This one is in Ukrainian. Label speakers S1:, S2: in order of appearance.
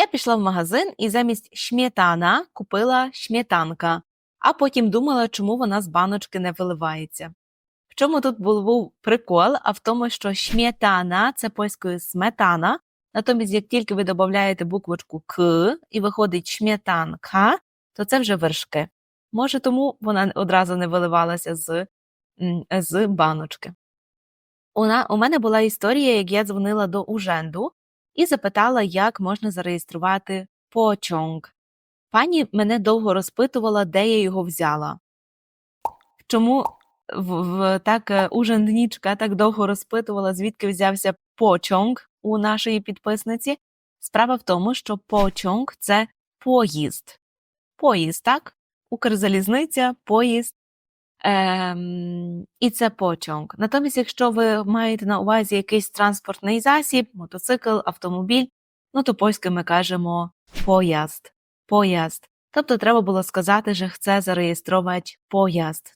S1: Я пішла в магазин і замість шмєтана купила шмєтанка, а потім думала, чому вона з баночки не виливається. В чому тут був, прикол, а в тому, що шмєтана це польською сметана, натомість, як тільки ви додаєте буквочку К і виходить шмєтанка, то це вже вершки. Може, тому вона одразу не виливалася з, з баночки. У, на, у мене була історія, як я дзвонила до Уженду і запитала, як можна зареєструвати почонг. Пані мене довго розпитувала, де я його взяла. Чому в, в так е, уженднічка так довго розпитувала, звідки взявся почонг у нашої підписниці? Справа в тому, що почонг це поїзд. Поїзд, так? Укрзалізниця, поїзд. Ем, і це потяг. Натомість, якщо ви маєте на увазі якийсь транспортний засіб, мотоцикл, автомобіль, ну то польською ми кажемо поїзд. Поїзд. Тобто треба було сказати, що це зареєструвати поїзд.